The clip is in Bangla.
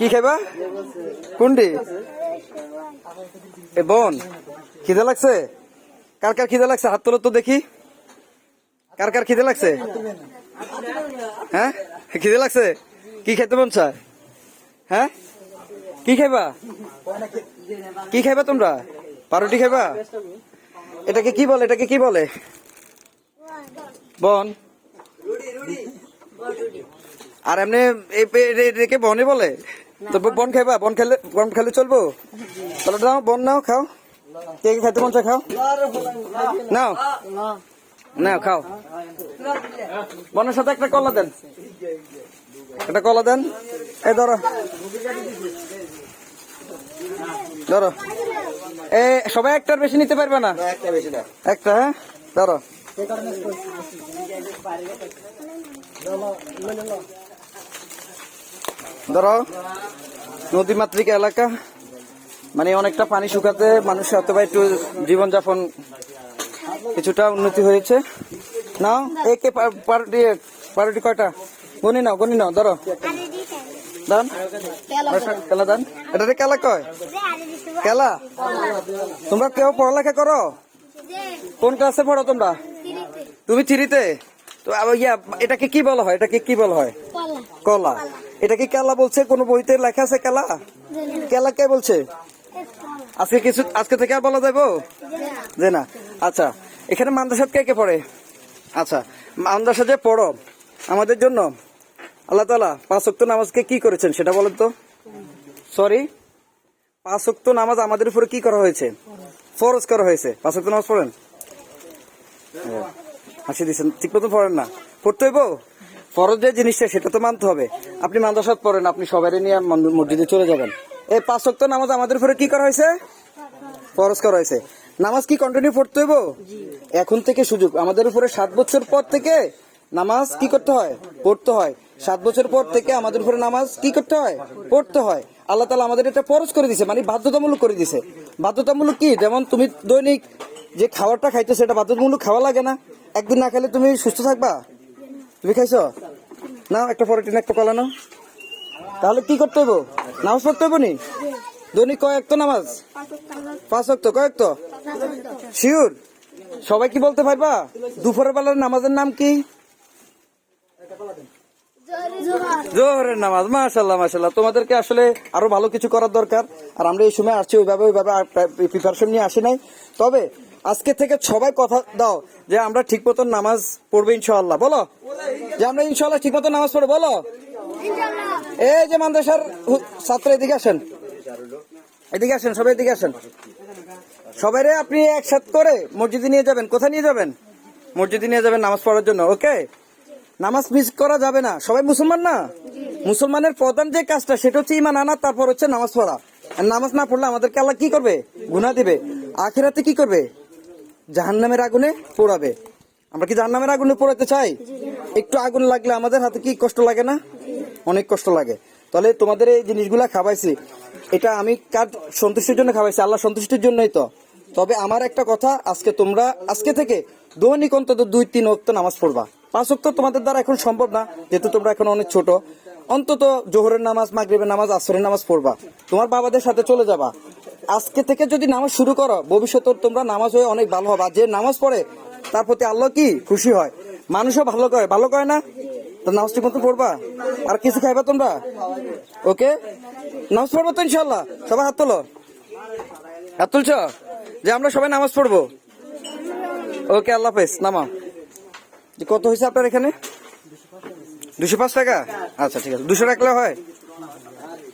কি খাইবা? কোনটি এ বোন, খিদে লাগছে? কার কার খিদে লাগছে? হাত তোলো তো দেখি। কার কার খিদে লাগছে? হ্যাঁ? খিদে লাগছে? কি খেতে মন চায়? হ্যাঁ? কি খাইবা? কি খাইবা তোমরা? পাউরুটি খাইবা? এটাকে কি বলে? এটাকে কি বলে? বন। আর এমনি বনে বলে? তো বন খাইবা? বন খেলে বন খেলে চলবো? তাহলে নাও বন নাও খাও। কে খাইতে মন চায় খাও। নাও। নাও খাও। বনের সাথে একটা কলা দেন। একটা কলা দেন। এই ধরো। ধরো। এ সবাই একটার বেশি নিতে পারবে না একটা বেশি না। একটা হ্যাঁ? ধরো। ধরো নদীমাতৃক এলাকা মানে অনেকটা পানি শুকাতে মানুষের অথবা একটু জীবনযাপন কিছুটা উন্নতি হয়েছে। নাও একে পারুটি পারুটি কয়টা? গনি নাও গনি নাও ধরো। দান। কেলা দান। কেলা কয়? কেলা? তোমরা কেউ পড়ালেখা করো? কোন ক্লাসে পড়ো তোমরা? তুমি থ্রিতে? তো ইয়া এটাকে কি বলা হয়? এটাকে কি বলা হয়? কলা। এটাকে কেলা বলছে? কোন বইতে লেখা আছে কেলা? কেলা কে বলছে? আজকে কিছু আজকে থেকে আর বলা যাব যে না। আচ্ছা এখানে মাদ্রাসাত কে কে পড়ে? আচ্ছা মাদ্রাসা যে পড়ো, আমাদের জন্য আল্লাহ তালা পাঁচ ওয়াক্ত নামাজকে কি করেছেন সেটা বলেন তো। সরি পাঁচ ওয়াক্ত নামাজ আমাদের উপরে কি করা হয়েছে? ফরজ করা হয়েছে। পাঁচ ওয়াক্ত নামাজ পড়েন? হাসি দিচ্ছেন ঠিক মতো পড়েন না। পড়তে হইব? ফরজ যে জিনিসটা সেটা তো মানতে হবে। আপনি মাদ্রাসাত পড়েন, আপনি সবাই নিয়ে মসজিদে চলে যাবেন। এই পাঁচ ওয়াক্ত নামাজ আমাদের উপরে কি করা হয়েছে? ফরজ করা হয়েছে। নামাজ কি কন্টিনিউ পড়তে হইব? এখন থেকে সুযোগ। আমাদের উপরে সাত বছর পর থেকে নামাজ কি করতে হয়? পড়তে হয়। সাত বছর পর থেকে আমাদের উপরে নামাজ কি করতে হয়? পড়তে হয়। আল্লাহ তালা আমাদের এটা ফরজ করে দিছে মানে বাধ্যতামূলক করে দিছে। বাধ্যতামূলক কি? যেমন তুমি দৈনিক যে খাবারটা খাইছো, সেটা বাধ্যতামূলক খাওয়া লাগে না। একদিন না খেলে তুমি সুস্থ থাকবা? তুমি খাইছো? না একটা পরোটিন একটা কলা নাও। তাহলে কি করতে হইব? নামাজ পড়তে হইব নি? দৈনিক কয়েক তো নামাজ? পাঁচ অক্ত কয়েক তো শিওর সবাই কি বলতে পারবা? দুপুরের বেলার নামাজের নাম কি? জোহরের নামাজ মাশাল্লাহ মাশাল্লাহ তোমাদেরকে আসলে আরও ভালো কিছু করার দরকার। আর আমরা এই সময় আসছি, ওইভাবে ওইভাবে প্রিপারেশন নিয়ে আসি নাই। তবে আজকে থেকে সবাই কথা দাও যে আমরা ঠিক মতন নামাজ পড়ব ইনশাআল্লাহ বলো? যে আমরা ইনশাআল্লাহ ঠিক মতন নামাজ পড়ব বলো? এই যে মাদ্রাসার ছাত্র এদিকে আসেন। এদিকে আসেন সবাই এদিকে আসেন। সবাই আপনি একসাথ করে মসজিদে নিয়ে যাবেন। কোথায় নিয়ে যাবেন? মসজিদে নিয়ে যাবেন নামাজ পড়ার জন্য ওকে? নামাজ মিস করা যাবে না। সবাই মুসলমান না? মুসলমানের প্রধান যে কাজটা সেটা হচ্ছে ইমান আনা তারপর হচ্ছে নামাজ পড়া। আর নামাজ না পড়লে আমাদেরকে আল্লাহ কি করবে? গুনাহ দিবে। আখেরাতে কি করবে? জাহান্নামের আগুনে পোড়াবে। আমরা কি জাহান্নামের আগুনে পোড়াতে চাই? একটু আগুন লাগলে আমাদের হাতে কি কষ্ট লাগে না? অনেক কষ্ট লাগে। তাহলে তোমাদের এই জিনিসগুলা খাওয়াইছি। এটা আমি কার সন্তুষ্টির জন্য খাওয়াইছি? আল্লাহ সন্তুষ্টির জন্যই তো। তবে আমার একটা কথা, আজকে তোমরা, আজকে থেকে দৈনিক অন্তত দুই, তিন অক্ত নামাজ পড়বা। পাঁচ অক্ত তোমাদের দ্বারা এখন সম্ভব না, যেহেতু তোমরা এখন অনেক ছোট। অন্তত জোহরের নামাজ, মাগরিবের নামাজ, আসরের নামাজ পড়বা। তোমার বাবাদের সাথে চলে যাবা। আজকে থেকে যদি নামাজ শুরু করো ভবিষ্যতে তোমরা নামাজ হয়ে অনেক ভালো হবে। আর যে নামাজ পড়ে, তার প্রতি আল্লাহ কি খুশি হয়? মানুষও ভালো করে ভালো করে না? তো নামাজ ঠিক মতো পড়বা? আর কিছু খাইবা তোমরা? ওকে? নামাজ পড়ব তো ইনশাল্লাহ সবাই হাত তোলো। হাত তুলছ? যে আমরা সবাই নামাজ পড়ব। ওকে, আল্লাহ হাফেজ নামা কত হয়েছে আপনার এখানে? দুশো পাঁচ টাকা? আচ্ছা ঠিক আছে। দুশো রাখলে হয়?